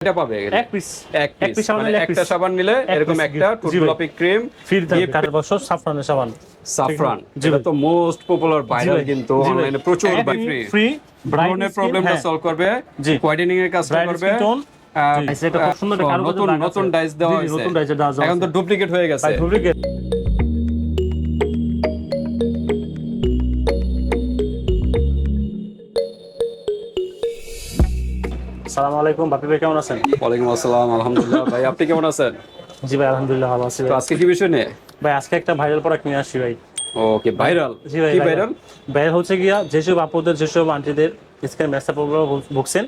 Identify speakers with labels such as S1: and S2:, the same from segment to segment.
S1: এটা পাবে
S2: এক পিস
S1: এক
S2: এক
S1: পিস
S2: পিস
S1: মানে একটা সাবান নিলে এরকম একটা
S2: gift। জি ভাই।
S1: টুটলপি ক্রিম
S2: ফ্রি থাকবে
S1: gift।
S2: বছর সাফরানের সাবান।
S1: সাফরান।
S2: জি
S1: তো মোস্ট পপুলার ভাইরাল কিন্তু অনলাইনে প্রচুর
S2: একদমই
S1: ফ্রি
S2: ফ্রি
S1: ব্রাউনের প্রবলেমটা সলভ করবে
S2: জি।
S1: এর কাজটা করবে।
S2: স্কিন টোন
S1: আহ,
S2: এটা খুব সুন্দর একটা
S1: আহ,
S2: কারুকার্য
S1: নতুন নতুন ডাইস দেওয়া
S2: জি, জি,
S1: হয়েছে।
S2: নতুন ডাইসের দাগ দেওয়া
S1: এখন তো ডুপ্লিকেট হয়ে গেছে।
S2: ডুপ্লিকেট সালাম আলাইকুম বাপি ভাই কেমন আছেন?
S1: ওয়ালাইকুম আসসালাম আলহামদুলিল্লাহ। ভাই আপনি কেমন আছেন?
S2: জি ভাই আলহামদুলিল্লাহ ভালো আছি
S1: তো আজকে কি বিষয় নিয়ে?
S2: ভাই আজকে একটা ভাইরাল প্রোডাক্ট নিয়ে আসছি ভাই।
S1: ওকে ভাইরাল
S2: জি ভাই
S1: কি
S2: ভাইরাল
S1: ভাইরাল
S2: হচ্ছে গিয়া যেসব আপুদের যেসব আন্টিদের স্কিন মেসা প্রবলেম ভুগছেন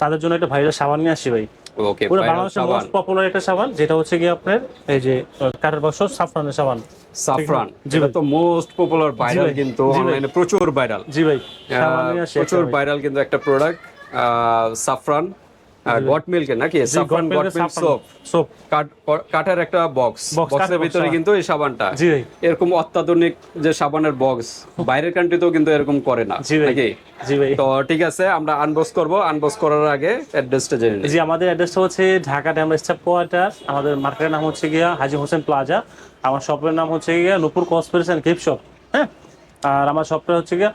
S2: তাদের জন্য একটা ভাইরাল সাবান নিয়ে আসি ভাই।
S1: ওকে
S2: পুরো বাংলাদেশের মোস্ট পপুলার একটা সাবান যেটা হচ্ছে গিয়ে আপনার এই যে কাঠের বছর সাফরানের সাবান।
S1: সাফরান
S2: ভাই।
S1: তো মোস্ট পপুলার ভাইরাল কিন্তু অনলাইনে প্রচুর ভাইরাল
S2: জি ভাই।
S1: প্রচুর ভাইরাল কিন্তু একটা প্রোডাক্ট সাফরান গট মিল্ক নাকি? Saffron
S2: goat
S1: milk soap
S2: soap
S1: কাঠের একটা বক্স বক্সের ভিতরে কিন্তু এই সাবানটা। এরকম অত্যাধুনিক যে সাবানের বক্স বাইরের কান্ট্রিতেও কিন্তু এরকম করে না নাকি?
S2: জি ভাই।
S1: তো ঠিক আছে আমরা আনবক্স করব। আনবক্স করার আগে অ্যাড্রেসটা জেনে নিই।
S2: জি আমাদের অ্যাড্রেসটা হচ্ছে ঢাকা ড্যামরা স্টাফ কোয়ার্টার। আমাদের মার্কেটের নাম হচ্ছে গিয়া হাজি হোসেন প্লাজা। আমার শপের নাম হচ্ছে গিয়া নুপুর কসপিরেশন গিফট শপ হ্যাঁ? আর আমার শপটা হচ্ছে গিয়া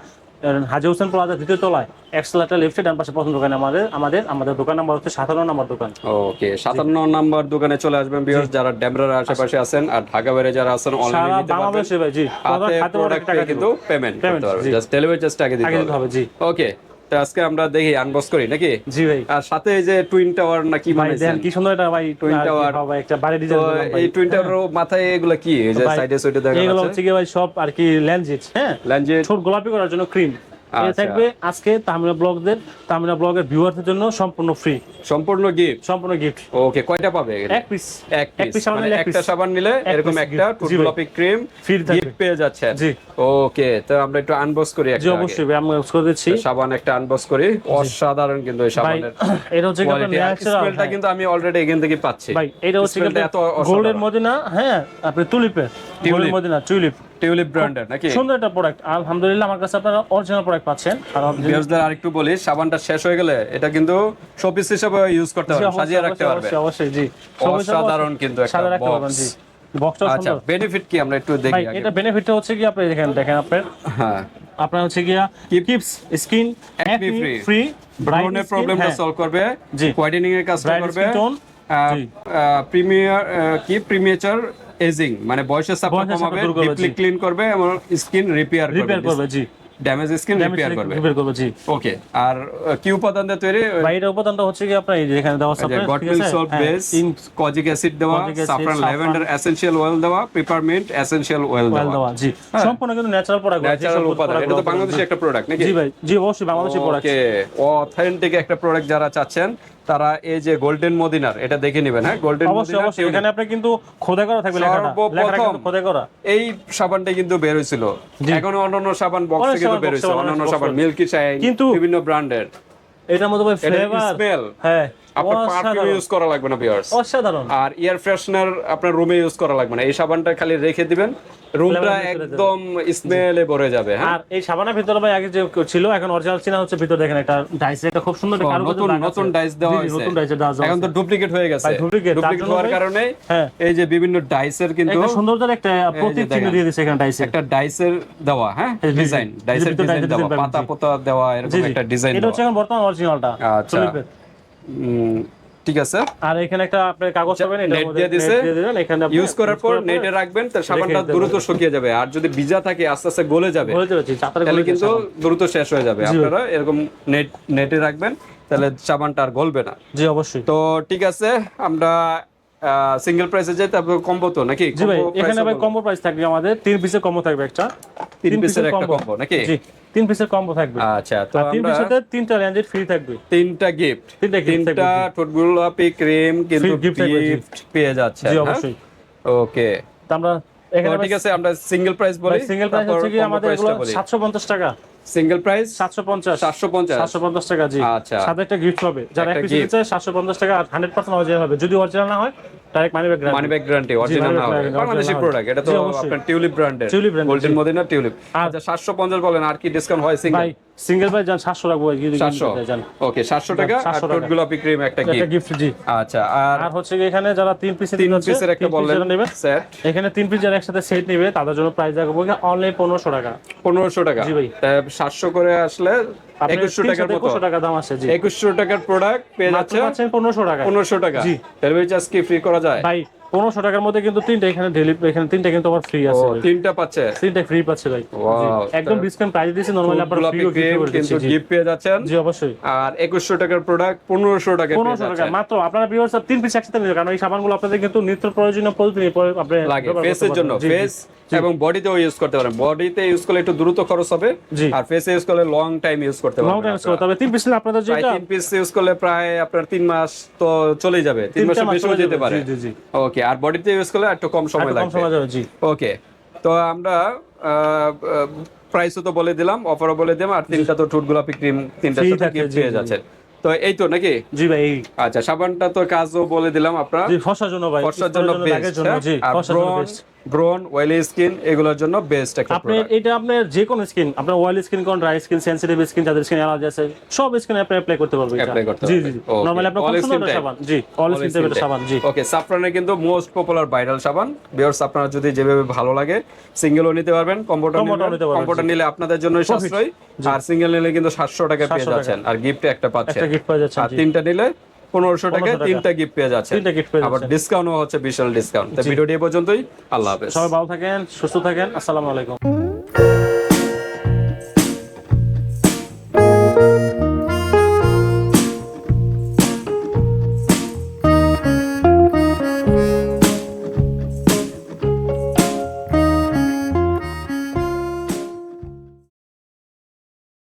S2: হাজি হোসেন প্লাজা দ্বিতীয় তলায় এক্সেলাটার লেফটে ডান পাশে প্রথম দোকান আমাদের আমাদের আমাদের দোকান নাম্বার হচ্ছে সাতান্ন নম্বর দোকান।
S1: ওকে সাতান্ন নাম্বার দোকানে চলে আসবেন বিহার যারা ডেমরার আশেপাশে আছেন আর ঢাকা বাইরে যারা আছেন অনলাইনে নিতে পারবেন।
S2: জি।
S1: হাতে প্রোডাক্ট কিন্তু পেমেন্ট করতে পারবেন। জাস্ট ডেলিভারি চার্জটা আগে দিতে হবে
S2: জি।
S1: ওকে। তো আজকে আমরা দেখি আনবক্স করি নাকি?
S2: জি ভাই।
S1: আর সাথে এই যে টুইন টাওয়ার না কি
S2: মানে কি সুন্দর এটা ভাই
S1: টুইন
S2: টাওয়ার একটা বাড়ি ডিজাইন
S1: এই টুইন টাওয়ার মাথায় এগুলা কি? এই যে সাইডে সাইডে দেখা যাচ্ছে।
S2: এগুলো হচ্ছে কি ভাই সব আর কি ল্যান্ডজিট হ্যাঁ?
S1: ল্যাঞ্জে
S2: ছোট গোলাপি করার জন্য ক্রিম এটা
S1: আচ্ছা।
S2: থাকবে আজকে ব্লগদের ব্লগের ভিউয়ারদের জন্য সম্পূর্ণ ফ্রি
S1: সম্পূর্ণ গিফট
S2: সম্পূর্ণ গিফট
S1: ওকে কয়টা পাবে
S2: এক পিস
S1: এক পিস মানে একটা সাবান নিলে এরকম একটা।
S2: জি
S1: ক্রিম
S2: ফ্রি
S1: গিফট পেয়ে যাচ্ছেন।
S2: জি।
S1: ওকে তো আমরা একটু আনবক্স করি একটা আগে।
S2: অবশ্যই ভাই, আমি করে দিচ্ছি।
S1: সাবান একটা আনবক্স করি। অসাধারণ কিন্তু এই সাবানের
S2: এটা হচ্ছে কি
S1: স্মেলটা কিন্তু আমি অলরেডি এখান থেকে পাচ্ছি।
S2: ভাই এটা হচ্ছে কি
S1: এত
S2: গোল্ডের মদিনা হ্যাঁ আপনি তুলিপের গোল্ডের। মদিনা টুলিপ
S1: টিউলিপ ব্র্যান্ডের নাকি?
S2: সুন্দর একটা প্রোডাক্ট আলহামদুলিল্লাহ আমার কাছে আপনারা অরিজিনাল প্রোডাক্ট পাচ্ছেন। আর আপনি-
S1: আরেকটু বলি সাবানটা শেষ হয়ে গেলে এটা কিন্তু শোপিস হিসেবে ইউজ করতে পারবেন সাজিয়ে রাখতে পারবেন।
S2: অবশ্যই, জি।
S1: অসাধারণ কিন্তু একটা।
S2: জি। বক্সটা
S1: আচ্ছা বেনিফিট কি আমরা একটু দেখি আগে?
S2: এটা বেনিফিটটা হচ্ছে কি? আপনি দেখেন দেখেন আপনার।
S1: হ্যাঁ।
S2: আপনার হচ্ছে গিয়া কিপস স্কিন
S1: free।
S2: ফ্রি
S1: ব্রাউনের প্রবলেমটা সলভ করবে। হোয়াইটেনিং এর কাজটা করবে। প্রিমিয়ার কি? প্রিমিয়েচার এজিং মানে বয়সের চাপটা কমাবে ডিপলি ক্লিন করবে এবং স্কিন রিপেয়ার
S2: রিপেয়ার করবে জি।
S1: ড্যামেজ স্কিন রিপেয়ার করবে।
S2: রিপেয়ার করবে জি।
S1: ওকে আর কি উপাদান দিয়ে তৈরি
S2: এটা উপাদানটা হচ্ছে কি আপনার এই যে এখানে দেওয়া আছে আপনার,
S1: গট
S2: ঠিক
S1: সল্ট
S2: হ্যাঁ,
S1: বেস কজিক অ্যাসিড দেওয়া সাফরান ল্যাভেন্ডার এসেনশিয়াল অয়েল দেওয়া পেপারমিন্ট এসেনশিয়াল অয়েল দেওয়া।
S2: দেওয়া জি। সম্পূর্ণ কিন্তু ন্যাচারাল প্রোডাক্ট
S1: ন্যাচারাল উপাদান এটা তো বাংলাদেশি একটা প্রোডাক্ট নাকি?
S2: জি ভাই জি অবশ্যই বাংলাদেশি প্রোডাক্ট
S1: ওকে অথেন্টিক একটা প্রোডাক্ট যারা চাচ্ছেন তারা এই যে গোল্ডেন মদিনার এটা দেখে নেবেন হ্যাঁ? গোল্ডেন মদিনার
S2: এখানে আপনি কিন্তু খোদাই করা থাকবে লেখাটা। করা।
S1: এই সাবানটা কিন্তু বের হয়েছিল। এখন অন্যান্য সাবান বক্সে
S2: অনেক
S1: কিন্তু বের হয়েছে। অন্যান্য সাবান মিল্কি শাইন
S2: কিন্তু-
S1: বিভিন্ন ব্র্যান্ডের।
S2: এটার মধ্যে ভাই ফ্লেভার
S1: স্মেল
S2: হ্যাঁ
S1: আপনার পারফিউম ইউজ করা লাগবে না ভিউয়ার্স
S2: অসাধারণ।
S1: আর এয়ার ফ্রেশনার আপনার রুমে ইউজ করা লাগবে না। এই সাবানটা খালি রেখে দিবেন রুমটা একদম স্মেলে ভরে যাবে হ্যাঁ?
S2: আর এই সাবানের ভিতরে ভাই আগে যে ছিল এখন অরিজিনাল চিনা হচ্ছে ভিতরে দেখেন একটা ডাইস একটা খুব সুন্দর একটা কারুকার্য
S1: নতুন নতুন ডাইস দেওয়া হয়েছে।
S2: নতুন ডাইসের দাগ দেওয়া
S1: এখন তো ডুপ্লিকেট হয়ে গেছে।
S2: তার
S1: ডুপ্লিকেট হওয়ার কারণে
S2: হ্যাঁ।
S1: এই যে বিভিন্ন ডাইসের কিন্তু
S2: একটা সৌন্দর্যের একটা প্রতীক চিহ্ন দিয়ে দিয়েছে এখানে ডাইসের
S1: একটা ডাইসের দেওয়া হ্যাঁ। ডিজাইন ডাইসের ডিজাইন দেওয়া পাতা পোতা দেওয়া এরকম একটা ডিজাইন
S2: এটা হচ্ছে এখন বর্তমান অরিজিনালটা
S1: আচ্ছা। ঠিক আছে?
S2: আর এখানে একটা আপনি কাগজ পাবেন এটা
S1: নেট দিয়ে দিছে।
S2: এখানে
S1: ইউজ করার পর নেটে রাখবেন তার সাবানটা দ্রুত শুকিয়ে যাবে। আর যদি ভিজা থাকে আস্তে আস্তে গলে যাবে।
S2: গলে যাবে
S1: তাহলে কিন্তু দ্রুত শেষ হয়ে যাবে। আপনারা এরকম নেট নেটে রাখবেন তাহলে সাবানটা আর গলবে না।
S2: জি অবশ্যই।
S1: তো ঠিক আছে আমরা সিঙ্গেল প্রাইসে যাই তারপর কম্বো তো নাকি?
S2: জি ভাই এখানে ভাই কম্বো প্রাইস থাকবে আমাদের তিন পিসের কম্বো থাকবে একটা।
S1: তিন পিসের একটা combo, নাকি?
S2: জি তিন পিসের কম্বো থাকবে।
S1: আচ্ছা তো
S2: তিন পিসের তিনটা রেঞ্জের ফ্রি থাকবে।
S1: তিনটা গিফট
S2: তিনটা
S1: তিনটা
S2: থাকবে,
S1: ঠোঁটগুলোপি ক্রিম কিন্তু গিফট পেয়ে যাচ্ছে
S2: জি অবশ্যই।
S1: ওকে
S2: তো আমরা এখানে
S1: ঠিক আছে আমরা সিঙ্গেল প্রাইস বলি
S2: সিঙ্গেল প্রাইস হচ্ছে কি আমাদের এগুলো 750 টাকা।
S1: সিঙ্গেল প্রাইস
S2: 750
S1: 750
S2: 750 টাকা জি।
S1: আচ্ছা।
S2: সাথে একটা গিফট হবে। যারা এক পিস
S1: gift।
S2: 750 টাকা আর 100% অরিজিনাল হবে। যদি অরিজিনাল না হয় direct money back
S1: money back guarantee original না হবে। বাংলাদেশি প্রোডাক্ট এটা তো আপনার টিউলিপ ব্র্যান্ডের গোল্ডেন মদিনা টিউলিপ আচ্ছা 750 বলেন আর কি ডিসকাউন্ট হয় সিঙ্গেল
S2: সিঙ্গেল প্রাইস যান সাতশো রাখব ভাই যদি যান।
S1: ওকে সাতশো টাকা আর
S2: 700
S1: টোট গোলাপি ক্রিম একটা গিফট
S2: গিফট জি।
S1: আচ্ছা আর
S2: আর হচ্ছে এখানে যারা তিন পিস
S1: তিন পিসের একটা বললেন সেট
S2: এখানে তিন পিস যারা একসাথে সেট নেবে তাদের জন্য প্রাইস রাখব অনলাইন পনেরোশো টাকা।
S1: পনেরোশো টাকা।
S2: জি ভাই।
S1: সাতশো করে আসলে একুশশো টাকার মতো।
S2: একুশশো টাকা দাম আছে জি।
S1: একুশশো টাকার প্রোডাক্ট পেয়ে যাচ্ছে
S2: পাচ্ছেন পনেরোশো টাকা।
S1: পনেরোশো টাকা।
S2: জি।
S1: ডেলিভারি চার্জ কি ফ্রি করা যায়?
S2: ভাই পনেরোশো টাকার মধ্যে কিন্তু তিনটা এখানে ডেলি এখানে তিনটা কিন্তু আবার ফ্রি আছে।
S1: তিনটা পাচ্ছে?
S2: তিনটা ফ্রি পাচ্ছে ভাই। একদম ডিসকাউন্ট প্রাইস দিয়েছি নরমালি আপনারা করে
S1: কিন্তু গিফট পেয়ে যাচ্ছেন।
S2: জি অবশ্যই।
S1: আর একুশশো টাকার প্রোডাক্ট পনেরোশো টাকা পেয়ে
S2: পনেরোশো টাকা মাত্র। আপনারা ভিউয়ার্স তিন পিস একসাথে নিতে কারণ এই সাবানগুলো আপনাদের কিন্তু নিত্য প্রয়োজনীয় আপনি
S1: লাগে ফেসের জন্য। ফেস এবং বডিতেও ইউজ করতে পারেন। বডিতে ইউজ করলে একটু দ্রুত খরচ হবে। আর ফেসে ইউজ করলে লং টাইম ইউজ করতে
S2: লং
S1: পারবেন
S2: টাইম
S1: আপনারা।
S2: তবে তিন পিস আপনাদের যেটা
S1: তিন পিস ইউজ করলে প্রায় আপনার তিন মাস তো চলেই যাবে। তিন মাসের বেশিও
S2: চলে
S1: যেতে। পারে।
S2: জি, জি, জি।
S1: ওকে আর বডিতে ইউজ করলে একটু কম সময়
S2: একটু কম
S1: লাগবে।
S2: সময় যাবে জি।
S1: ওকে তো আমরা প্রাইসও তো বলে দিলাম অফারও বলে দিলাম আর তিনটা তো টুট গোলাপি ক্রিম
S2: তিনটা
S1: সাথে গিফট পেয়ে যাচ্ছে তো এই তো নাকি?
S2: জি ভাই
S1: আচ্ছা সাবানটা তো কাজও বলে দিলাম আপনার।
S2: জি ফসার জন্য ভাই
S1: ফসার জন্য বেস্ট
S2: জন্য জি ফসার জন্য বেস্ট
S1: ব্রন ওয়েলি স্কিন এগুলোর জন্য বেস্ট একটা
S2: আপনি এটা আপনার যে কোনো স্কিন আপনার অয়েল স্কিন কোন ড্রাই স্কিন সেনসিটিভ স্কিন যাদের স্কিন অ্যালার্জি আছে সব স্কিন আপনি অ্যাপ্লাই করতে পারবেন।
S1: Apply করতে
S2: জি জি নরমালি আপনার খুব সুন্দর? সাবান। জি অল স্কিন টাইপের সাবান জি।
S1: ওকে সাফরানের কিন্তু মোস্ট পপুলার ভাইরাল সাবান। বিয়ার্স আপনারা যদি যেভাবে ভালো লাগে সিঙ্গেলও নিতে পারবেন কম্বোটা
S2: নিতে পারবেন,
S1: কম্বোটা নিলে আপনাদের জন্য সাশ্রয়। আর সিঙ্গেল নিলে কিন্তু সাতশো টাকা পেয়ে
S2: 700
S1: যাচ্ছেন। আর গিফটে একটা পাচ্ছেন।
S2: একটা গিফট পাওয়া যাচ্ছে
S1: আর তিনটা নিলে পনেরোশো টাকায়
S2: 1500 টাকা।
S1: তিনটা গিফট পেয়ে যাচ্ছে
S2: তিনটা পেয়ে
S1: আবার। ডিসকাউন্টও হচ্ছে বিশাল ডিসকাউন্ট তো ভিডিওটি পর্যন্তই। আল্লাহ হাফেজ।
S2: সবাই ভালো থাকেন সুস্থ থাকেন। আসসালামু আলাইকুম।